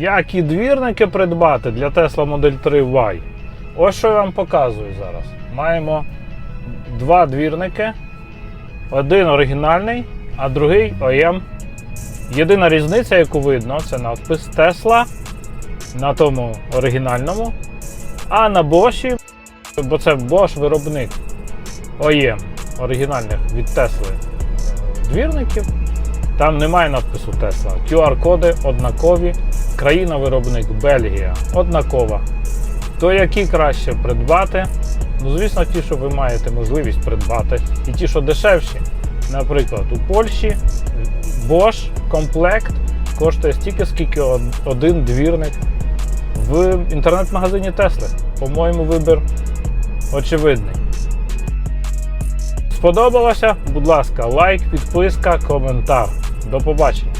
Які двірники придбати для Tesla Model 3 Y? Ось що я вам показую зараз. Маємо два двірники. Один оригінальний, а другий OEM. Єдина різниця, яку видно, це надпис Tesla на тому оригінальному. А на Bosch, бо це Bosch виробник OEM оригінальних від Tesla двірників. Там немає надпису Tesla. QR-коди однакові. Країна-виробник Бельгія однакова. То які краще придбати? Ну, звісно, ті, що ви маєте можливість придбати, і ті, що дешевші. Наприклад, у Польщі Bosch комплект коштує стільки, скільки один двірник в інтернет-магазині Tesla. По-моєму, вибір очевидний. Сподобалося? Будь ласка, лайк, підписка, коментар. До побачення.